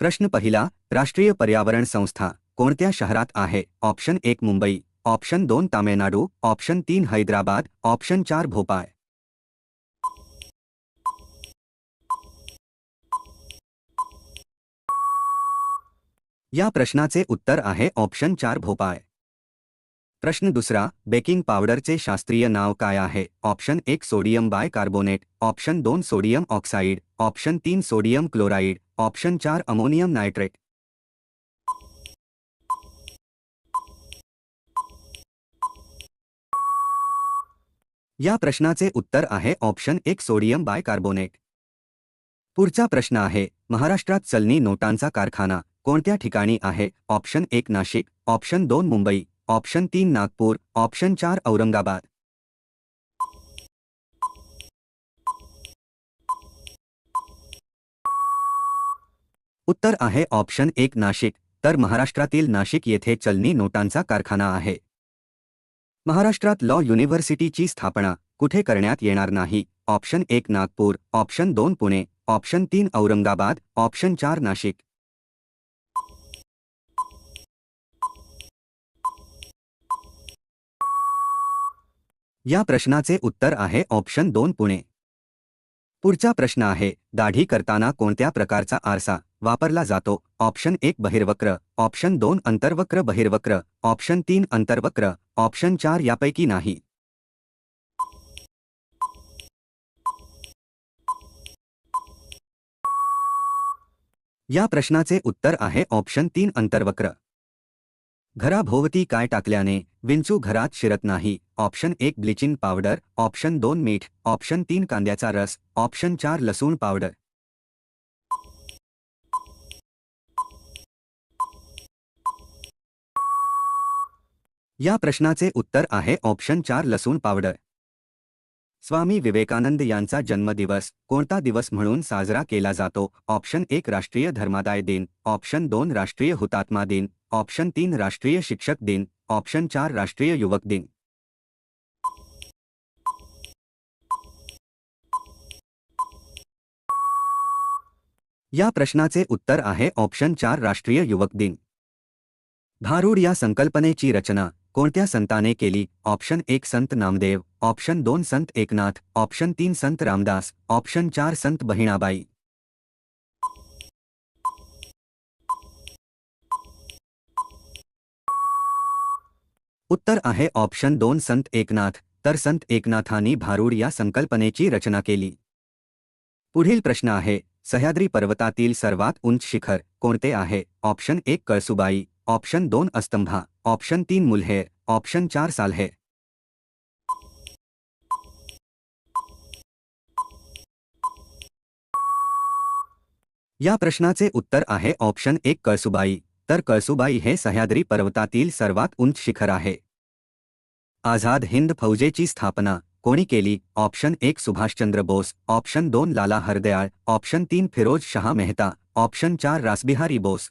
प्रश्न पहिला राष्ट्रीय पर्यावरण संस्था कोणत्या शहरात आहे? ऑप्शन एक मुंबई ऑप्शन दोन तामिळनाडू ऑप्शन तीन हैदराबाद ऑप्शन चार भोपाळ. या प्रश्नाचे उत्तर आहे ऑप्शन चार भोपाळ. प्रश्न दुसरा बेकिंग पावडरचे शास्त्रीय नाव काय आहे? ऑप्शन एक सोडियम बाय कार्बोनेट ऑप्शन दोन सोडियम ऑक्साईड. ऑप्शन तीन सोडियम क्लोराईड. ऑप्शन चार अमोनियम नायट्रेट. या प्रश्नाचे उत्तर आहे ऑप्शन एक सोडियम बाय कार्बोनेट पुढचा प्रश्न आहे महाराष्ट्रात चलनी नोटांचा कारखाना कोणत्या ठिकाणी आहे? ऑप्शन एक नाशिक. ऑप्शन दोन मुंबई. ऑप्शन तीन नागपूर ऑप्शन चार औरंगाबाद. उत्तर आहे ऑप्शन एक नाशिक तर महाराष्ट्रातील नाशिक येथे चलनी नोटांचा कारखाना आहे. महाराष्ट्रात लॉ युनिव्हर्सिटीची स्थापना कुठे करण्यात येणार नाही? ऑप्शन एक नागपूर ऑप्शन दोन पुणे ऑप्शन तीन औरंगाबाद ऑप्शन चार नाशिक. या प्रश्नाचे उत्तर आहे ऑप्शन दोन पुणे. पुढचा प्रश्न आहे दाढी करताना कोणत्या प्रकारचा आरसा वापरला जातो? ऑप्शन एक बहिर्वक्र ऑप्शन दोन अंतर्वक्र बहिर्वक्र ऑप्शन तीन अंतर्वक्र ऑप्शन चार यापैकी नाही. या प्रश्नाचे उत्तर आहे ऑप्शन तीन अंतर्वक्र. घराभोवती काय टाकल्याने विंचू घरात शिरत नाही. ऑप्शन एक ब्लिचिंग पावडर ऑप्शन दोन मीठ ऑप्शन तीन कांद्याचा रस ऑप्शन चार लसूण पावडर. या प्रश्नाचे उत्तर आहे ऑप्शन चार लसूण पावडर. स्वामी विवेकानंद यांचा जन्मदिवस कोणता दिवस म्हणून साजरा केला जातो? ऑप्शन एक राष्ट्रीय धर्मादाय दिन. ऑप्शन दोन राष्ट्रीय हुतात्मा दिन. ऑप्शन तीन राष्ट्रीय शिक्षक दिन. ऑप्शन चार राष्ट्रीय युवक दिन. या प्रश्नाचे उत्तर आहे. ऑप्शन चार राष्ट्रीय युवक दिन. भारूड या संकल्पनेची रचना. कोणत्या संताने केली? ऑप्शन एक संत नामदेव, ऑप्शन दोन संत एकनाथ, ऑप्शन तीन संत रामदास, ऑप्शन चार संत बहिणाबाई. उत्तर आहे ऑप्शन दोन संत एकनाथ, तर संत एकनाथांनी भारूड या संकल्पनेची रचना केली. पुढील प्रश्न आहे, सह्याद्री पर्वतातील सर्वात उंच शिखर कोणते आहे? ऑप्शन एक कळसुबाई ऑप्शन दोन अस्तंभा ऑप्शन तीन मुल्हेर ऑप्शन चार साल्हे. या प्रश्नाचे उत्तर आहे ऑप्शन एक कळसुबाई. तर कळसुबाई हे सह्याद्री पर्वतातील सर्वात उंच शिखर आहे. आझाद हिंद फौजेची स्थापना कोणी केली? ऑप्शन एक सुभाषचंद्र बोस ऑप्शन दोन लाला हरदयाळ ऑप्शन तीन फिरोज शहा मेहता ऑप्शन चार रासबिहारी बोस.